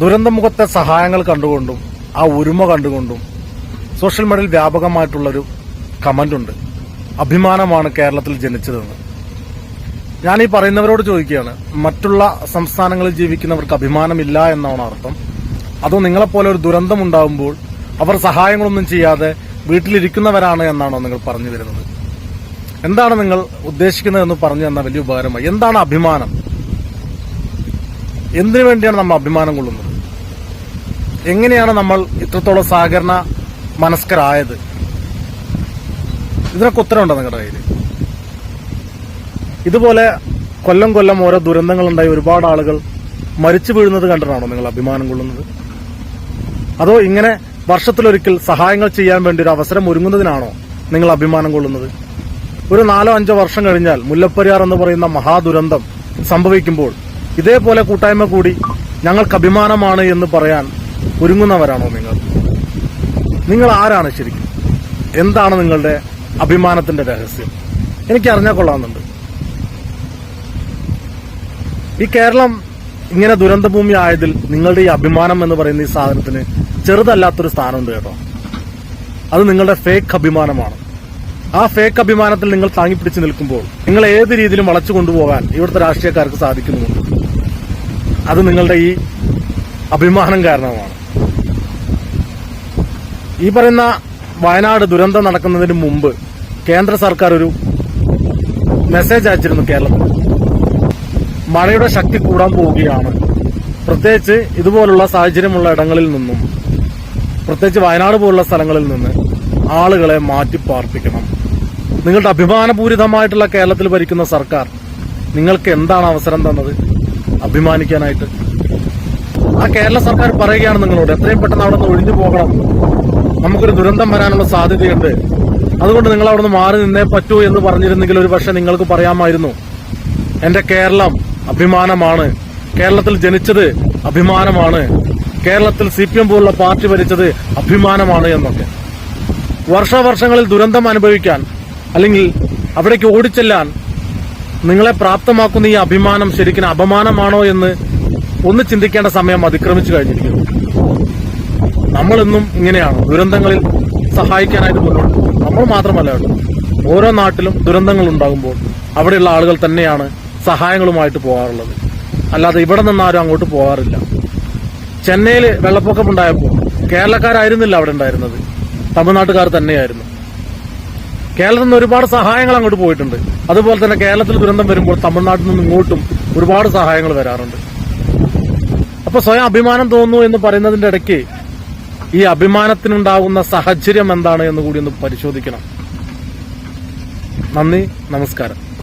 ദുരന്തമുഖത്തെ സഹായങ്ങൾ കണ്ടുകൊണ്ടും ആ ഒരുമ കണ്ടുകൊണ്ടും സോഷ്യൽ മീഡിയയിൽ വ്യാപകമായിട്ടുള്ളൊരു കമന്റ് ഉണ്ട്. അഭിമാനമാണ് കേരളത്തിൽ ജനിച്ചതെന്ന്. ഞാൻ ഈ പറയുന്നവരോട് ചോദിക്കുകയാണ് മറ്റുള്ള സംസ്ഥാനങ്ങളിൽ ജീവിക്കുന്നവർക്ക് അഭിമാനമില്ല എന്നാണ് അർത്ഥം? അതോ നിങ്ങളെപ്പോലെ ഒരു ദുരന്തം ഉണ്ടാകുമ്പോൾ അവർ സഹായങ്ങളൊന്നും ചെയ്യാതെ വീട്ടിലിരിക്കുന്നവരാണ് എന്നാണോ നിങ്ങൾ പറഞ്ഞു വരുന്നത്? എന്താണ് നിങ്ങൾ ഉദ്ദേശിക്കുന്നതെന്ന് പറഞ്ഞു തന്ന വലിയ ഉപകാരമായി. എന്താണ് അഭിമാനം? എന്തിനു വേണ്ടിയാണ് നമ്മൾ അഭിമാനം കൊള്ളുന്നത്? എങ്ങനെയാണ് നമ്മൾ ഇത്രത്തോളം സഹകരണ മനസ്കരായത്? ഇതിനൊക്കെ ഉത്തരവുണ്ടോ നിങ്ങളുടെ കയ്യിൽ ഇതുപോലെ കൊല്ലം കൊല്ലം ഓരോ ദുരന്തങ്ങളുണ്ടായി ഒരുപാട് ആളുകൾ മരിച്ചു വീഴുന്നത് കണ്ടിട്ടാണോ നിങ്ങൾ അഭിമാനം കൊള്ളുന്നത്? അതോ ഇങ്ങനെ വർഷത്തിലൊരിക്കൽ സഹായങ്ങൾ ചെയ്യാൻ വേണ്ടി ഒരു അവസരം ഒരുങ്ങുന്നതിനാണോ നിങ്ങൾ അഭിമാനം കൊള്ളുന്നത്? ഒരു നാലോ അഞ്ചോ വർഷം കഴിഞ്ഞാൽ മുല്ലപ്പെരിയാർ എന്ന് പറയുന്ന മഹാദുരന്തം സംഭവിക്കുമ്പോൾ ഇതേപോലെ കൂട്ടായ്മ കൂടി ഞങ്ങൾക്ക് അഭിമാനമാണ് എന്ന് പറയാൻ ഒരുങ്ങുന്നവരാണോ നിങ്ങൾ? നിങ്ങൾ ആരാണ് ശരിക്കും? എന്താണ് നിങ്ങളുടെ അഭിമാനത്തിന്റെ രഹസ്യം? എനിക്ക് അറിഞ്ഞാൽ കൊള്ളാമെന്നുണ്ട്. ഈ കേരളം ഇങ്ങനെ ദുരന്തഭൂമി ആയതിൽ നിങ്ങളുടെ ഈ അഭിമാനം എന്ന് പറയുന്ന ഈ സാധനത്തിന് ചെറുതല്ലാത്തൊരു സ്ഥാനമുണ്ട് കേട്ടോ. അത് നിങ്ങളുടെ ഫേക്ക് അഭിമാനമാണ്. ആ ഫേക്ക് അഭിമാനത്തിൽ നിങ്ങൾ താങ്ങിപ്പിടിച്ച് നിൽക്കുമ്പോൾ നിങ്ങൾ ഏത് രീതിയിലും വളച്ചു കൊണ്ടുപോകാൻ ഇവിടുത്തെ രാഷ്ട്രീയക്കാർക്ക് സാധിക്കുന്നുമുണ്ട് അത് നിങ്ങളുടെ ഈ അഭിമാനം കാരണമാണ്. ഈ പറയുന്ന വയനാട് ദുരന്തം നടക്കുന്നതിന് മുമ്പ് കേന്ദ്ര സർക്കാർ ഒരു മെസ്സേജ് അയച്ചിരുന്നു കേരളത്തിൽ. മഴയുടെ ശക്തി കൂടാൻ പോവുകയാണ്. പ്രത്യേകിച്ച് ഇതുപോലുള്ള സാഹചര്യമുള്ള ഇടങ്ങളിൽ നിന്നും പ്രത്യേകിച്ച് വയനാട് പോലുള്ള സ്ഥലങ്ങളിൽ നിന്ന് ആളുകളെ മാറ്റി പാർപ്പിക്കണം. നിങ്ങളുടെ അഭിമാനപൂരിതമായിട്ടുള്ള കേരളത്തിൽ ഭരിക്കുന്ന സർക്കാർ നിങ്ങൾക്ക് എന്താണ് അവസരം തന്നത്? അഭിമാനിക്കാനായിട്ട്. ആ കേരള സർക്കാർ പറയുകയാണ് നിങ്ങളോട് എത്രയും പെട്ടെന്ന് അവിടെ നിന്ന് ഒഴിഞ്ഞു പോകണം. നമുക്കൊരു ദുരന്തം വരാനുള്ള സാധ്യതയുണ്ട്. അതുകൊണ്ട് നിങ്ങൾ അവിടെ നിന്ന് മാറി നിന്നേ പറ്റൂ എന്ന് പറഞ്ഞിരുന്നെങ്കിൽ ഒരു പക്ഷെ നിങ്ങൾക്ക് പറയാമായിരുന്നു എന്റെ കേരളം അഭിമാനമാണ്. കേരളത്തിൽ ജനിച്ചത് അഭിമാനമാണ്. കേരളത്തിൽ സി പി എം പോലുള്ള പാർട്ടി ഭരിച്ചത് അഭിമാനമാണ് എന്നൊക്കെ. വർഷാവർഷങ്ങളിൽ ദുരന്തം അനുഭവിക്കാൻ അല്ലെങ്കിൽ അവിടേക്ക് ഓടിച്ചെല്ലാൻ നിങ്ങളെ പ്രാപ്തമാക്കുന്ന ഈ അഭിമാനം ശരിക്കും അപമാനമാണോ എന്ന് ഒന്ന് ചിന്തിക്കേണ്ട സമയം അതിക്രമിച്ചു കഴിഞ്ഞിരിക്കുന്നു. നമ്മളിന്നും ഇങ്ങനെയാണ്. ദുരന്തങ്ങളിൽ സഹായിക്കാനായിട്ട് മുന്നോട്ട്. നമ്മൾ മാത്രമല്ല ഓരോ നാട്ടിലും ദുരന്തങ്ങൾ ഉണ്ടാകുമ്പോൾ അവിടെയുള്ള ആളുകൾ തന്നെയാണ് സഹായങ്ങളുമായിട്ട് പോകാറുള്ളത്. അല്ലാതെ ഇവിടെ നിന്നാരും അങ്ങോട്ട് പോകാറില്ല. ചെന്നൈയിൽ വെള്ളപ്പൊക്കം ഉണ്ടായപ്പോൾ കേരളക്കാരായിരുന്നില്ല അവിടെ ഉണ്ടായിരുന്നത്. തമിഴ്നാട്ടുകാർ തന്നെയായിരുന്നു. കേരളത്തിൽ നിന്ന് ഒരുപാട് സഹായങ്ങൾ അങ്ങോട്ട് പോയിട്ടുണ്ട്. അതുപോലെ തന്നെ കേരളത്തിൽ ദുരന്തം വരുമ്പോൾ തമിഴ്നാട്ടിൽ നിന്ന് ഇങ്ങോട്ടും ഒരുപാട് സഹായങ്ങൾ വരാറുണ്ട്. അപ്പൊ സ്വയം അഭിമാനം തോന്നുന്നു എന്ന് പറയുന്നതിന്റെ ഇടയ്ക്ക് ഈ അഭിമാനത്തിനുണ്ടാകുന്ന സാഹചര്യം എന്താണ് എന്ന് കൂടി ഒന്ന് പരിശോധിക്കണം. നന്ദി നമസ്കാരം.